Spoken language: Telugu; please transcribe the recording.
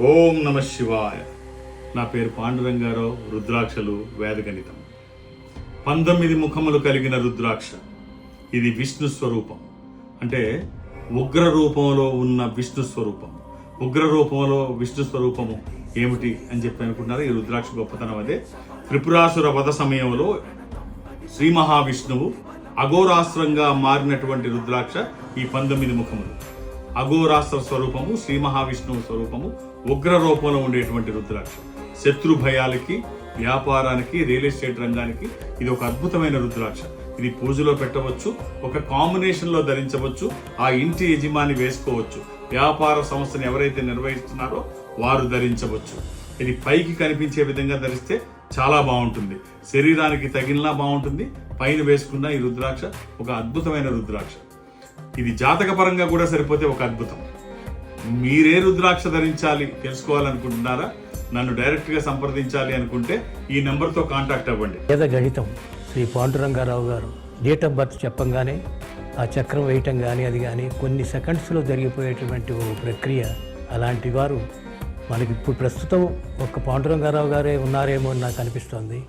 ఓం నమ శివాయ. నా పేరు పాండురంగారావు రుద్రాక్షలు వేదగణితం. పంతొమ్మిది ముఖములు కలిగిన రుద్రాక్ష ఇది విష్ణు స్వరూపం. అంటే ఉగ్ర రూపంలో ఉన్న విష్ణు స్వరూపం. ఉగ్ర రూపంలో విష్ణు స్వరూపము ఏమిటి అని చెప్పి అనుకుంటున్నారు? ఈ రుద్రాక్ష గొప్పతనం అదే. త్రిపురాసుర వధ సమయంలో శ్రీ మహావిష్ణువు అఘోరాస్త్రంగా మారినటువంటి రుద్రాక్ష ఈ పంతొమ్మిది ముఖములు. అఘోరాస్త్ర స్వరూపము శ్రీ మహావిష్ణువు స్వరూపము ఉగ్ర రూపంలో ఉండేటువంటి రుద్రాక్షం. శత్రు భయాలకి వ్యాపారానికి రియల్ ఎస్టేట్ రంగానికి ఇది ఒక అద్భుతమైన రుద్రాక్ష. ఇది పూజలో పెట్టవచ్చు ఒక కాంబినేషన్లో ధరించవచ్చు ఆ ఇంటి యజమాని వేసుకోవచ్చు. వ్యాపార సంస్థను ఎవరైతే నిర్వహిస్తున్నారో వారు ధరించవచ్చు. ఇది పైకి కనిపించే విధంగా ధరిస్తే చాలా బాగుంటుంది. శరీరానికి తగిలినా బాగుంటుంది పైన వేసుకున్న ఈ రుద్రాక్ష ఒక అద్భుతమైన రుద్రాక్ష. ఇది జాతక పరంగా కూడా సరిపోతే ఒక అద్భుతం. మీరే రుద్రాక్ష ధరించాలి తెలుసుకోవాలనుకుంటున్నారా? నన్ను డైరెక్ట్గా సంప్రదించాలి అనుకుంటే ఈ నెంబర్తో కాంటాక్ట్ అవ్వండి. వేద గణితం శ్రీ పాండురంగారావు గారు డేట్ ఆఫ్ బర్త్ చెప్పంగానే ఆ చక్రం వేయటం కానీ అది కానీ కొన్ని సెకండ్స్లో జరిగిపోయేటువంటి ఒక ప్రక్రియ అలాంటి వారు మనకి ఇప్పుడు ప్రస్తుతం ఒక్క పాండురంగారావు గారే ఉన్నారేమో అని నాకు అనిపిస్తోంది.